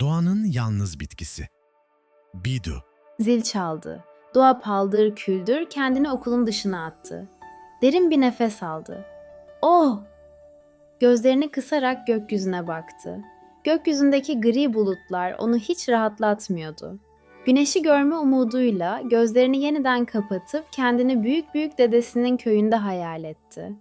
Doğanın yalnız bitkisi. Bidu. Zil çaldı. Doğa paldır küldür kendini okulun dışına attı. Derin bir nefes aldı. Oh! Gözlerini kısarak gökyüzüne baktı. Gökyüzündeki gri bulutlar onu hiç rahatlatmıyordu. Güneşi görme umuduyla gözlerini yeniden kapatıp kendini büyük büyük dedesinin köyünde hayal etti.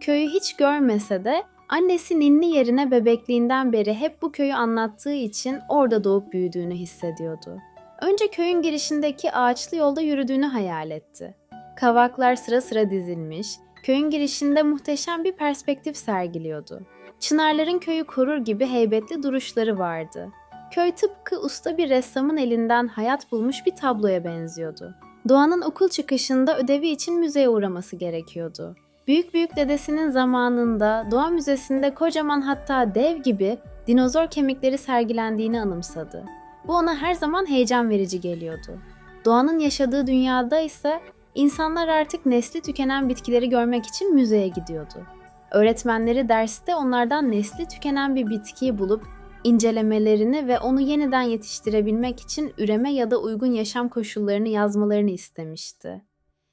Köyü hiç görmese de annesi ninni yerine bebekliğinden beri hep bu köyü anlattığı için orada doğup büyüdüğünü hissediyordu. Önce köyün girişindeki ağaçlı yolda yürüdüğünü hayal etti. Kavaklar sıra sıra dizilmiş, köyün girişinde muhteşem bir perspektif sergiliyordu. Çınarların köyü korur gibi heybetli duruşları vardı. Köy tıpkı usta bir ressamın elinden hayat bulmuş bir tabloya benziyordu. Doğan'ın okul çıkışında ödevi için müzeye uğraması gerekiyordu. Büyük büyük dedesinin zamanında Doğa Müzesi'nde kocaman hatta dev gibi dinozor kemikleri sergilendiğini anımsadı. Bu ona her zaman heyecan verici geliyordu. Doğanın yaşadığı dünyada ise insanlar artık nesli tükenen bitkileri görmek için müzeye gidiyordu. Öğretmenleri derste onlardan nesli tükenen bir bitkiyi bulup incelemelerini ve onu yeniden yetiştirebilmek için üreme ya da uygun yaşam koşullarını yazmalarını istemişti.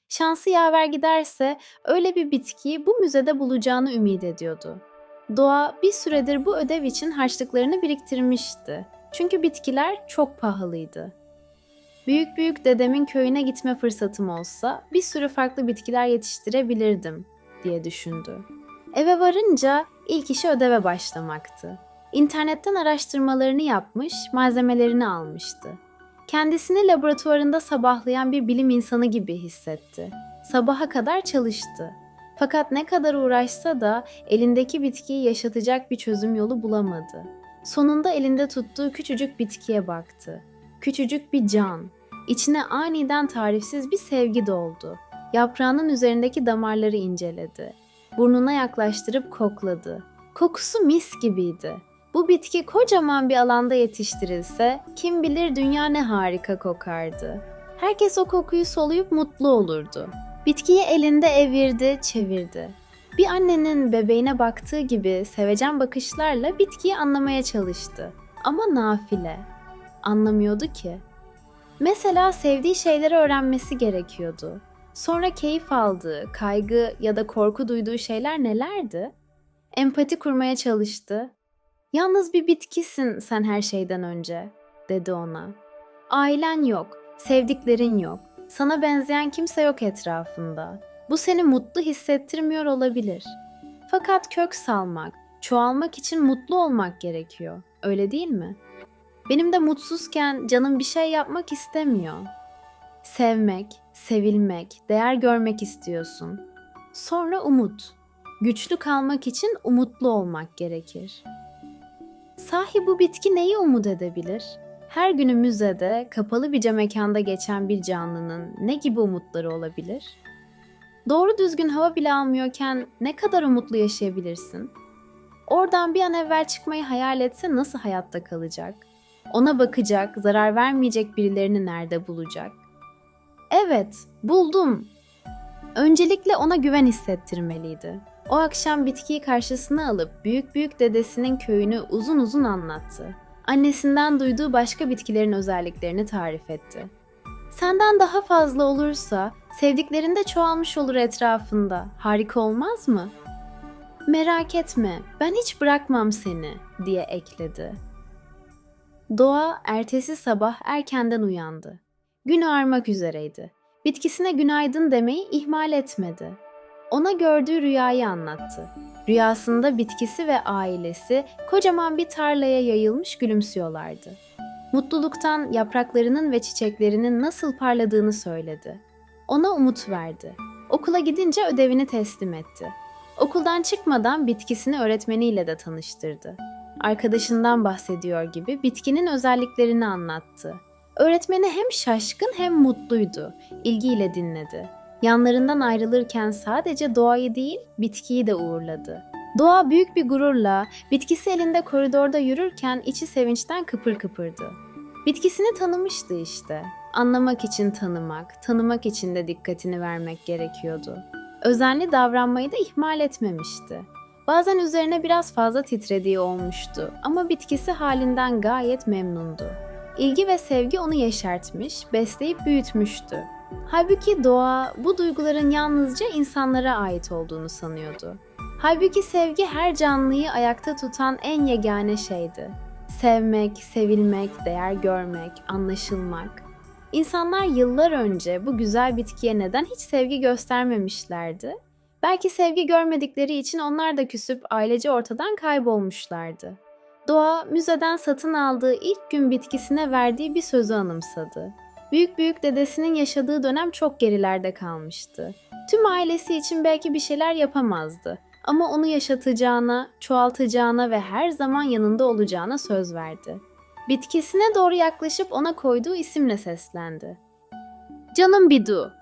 Şansı yaver giderse öyle bir bitkiyi bu müzede bulacağını ümit ediyordu. Doğa bir süredir bu ödev için harçlıklarını biriktirmişti. Çünkü bitkiler çok pahalıydı. Büyük büyük dedemin köyüne gitme fırsatım olsa bir sürü farklı bitkiler yetiştirebilirdim diye düşündü. Eve varınca ilk işi ödeve başlamaktı. İnternetten araştırmalarını yapmış, malzemelerini almıştı. Kendisini laboratuvarında sabahlayan bir bilim insanı gibi hissetti. Sabaha kadar çalıştı. Fakat ne kadar uğraşsa da elindeki bitkiyi yaşatacak bir çözüm yolu bulamadı. Sonunda elinde tuttuğu küçücük bitkiye baktı. Küçücük bir can. İçine aniden tarifsiz bir sevgi doldu. Yaprağının üzerindeki damarları inceledi. Burnuna yaklaştırıp kokladı. Kokusu mis gibiydi. Bu bitki kocaman bir alanda yetiştirilse kim bilir dünya ne harika kokardı. Herkes o kokuyu soluyup mutlu olurdu. Bitkiyi elinde evirdi, çevirdi. Bir annenin bebeğine baktığı gibi sevecen bakışlarla bitkiyi anlamaya çalıştı. Ama nafile. Anlamıyordu ki. Mesela sevdiği şeyleri öğrenmesi gerekiyordu. Sonra keyif aldığı, kaygı ya da korku duyduğu şeyler nelerdi? Empati kurmaya çalıştı. Yalnız bir bitkisin sen her şeyden önce, dedi ona. Ailen yok, sevdiklerin yok, sana benzeyen kimse yok etrafında. Bu seni mutlu hissettirmiyor olabilir. Fakat kök salmak, çoğalmak için mutlu olmak gerekiyor. Öyle değil mi? Benim de mutsuzken canım bir şey yapmak istemiyor. Sevmek, sevilmek, değer görmek istiyorsun. Sonra umut. Güçlü kalmak için umutlu olmak gerekir. Sahi bu bitki neyi umut edebilir? Her günü müzede, kapalı bir mekanda geçen bir canlının ne gibi umutları olabilir? Doğru düzgün hava bile almıyorken ne kadar umutlu yaşayabilirsin? Oradan bir an evvel çıkmayı hayal etse nasıl hayatta kalacak? Ona bakacak, zarar vermeyecek birilerini nerede bulacak? Evet, buldum. Öncelikle ona güven hissettirmeliydi. O akşam bitkiyi karşısına alıp büyük büyük dedesinin köyünü uzun uzun anlattı. Annesinden duyduğu başka bitkilerin özelliklerini tarif etti. Senden daha fazla olursa sevdiklerin de çoğalmış olur etrafında. Harika olmaz mı? Merak etme, ben hiç bırakmam seni diye ekledi. Doğa ertesi sabah erkenden uyandı. Gün ağarmak üzereydi. Bitkisine günaydın demeyi ihmal etmedi. Ona gördüğü rüyayı anlattı. Rüyasında bitkisi ve ailesi kocaman bir tarlaya yayılmış gülümsüyorlardı. Mutluluktan yapraklarının ve çiçeklerinin nasıl parladığını söyledi. Ona umut verdi. Okula gidince ödevini teslim etti. Okuldan çıkmadan bitkisini öğretmeniyle de tanıştırdı. Arkadaşından bahsediyor gibi bitkinin özelliklerini anlattı. Öğretmeni hem şaşkın hem mutluydu. İlgiyle dinledi. Yanlarından ayrılırken sadece doğayı değil, bitkiyi de uğurladı. Doğa büyük bir gururla bitkisi elinde koridorda yürürken içi sevinçten kıpır kıpırdı. Bitkisini tanımıştı işte. Anlamak için tanımak, tanımak için de dikkatini vermek gerekiyordu. Özenli davranmayı da ihmal etmemişti. Bazen üzerine biraz fazla titrediği olmuştu ama bitkisi halinden gayet memnundu. İlgi ve sevgi onu yeşertmiş, besleyip büyütmüştü. Halbuki doğa bu duyguların yalnızca insanlara ait olduğunu sanıyordu. Halbuki sevgi her canlıyı ayakta tutan en yegane şeydi. Sevmek, sevilmek, değer görmek, anlaşılmak. İnsanlar yıllar önce bu güzel bitkiye neden hiç sevgi göstermemişlerdi? Belki sevgi görmedikleri için onlar da küsüp ailece ortadan kaybolmuşlardı. Doğa, müzeden satın aldığı ilk gün bitkisine verdiği bir sözü anımsadı. Büyük büyük dedesinin yaşadığı dönem çok gerilerde kalmıştı. Tüm ailesi için belki bir şeyler yapamazdı ama onu yaşatacağına, çoğaltacağına ve her zaman yanında olacağına söz verdi. Bitkisine doğru yaklaşıp ona koyduğu isimle seslendi. Canım Bidu,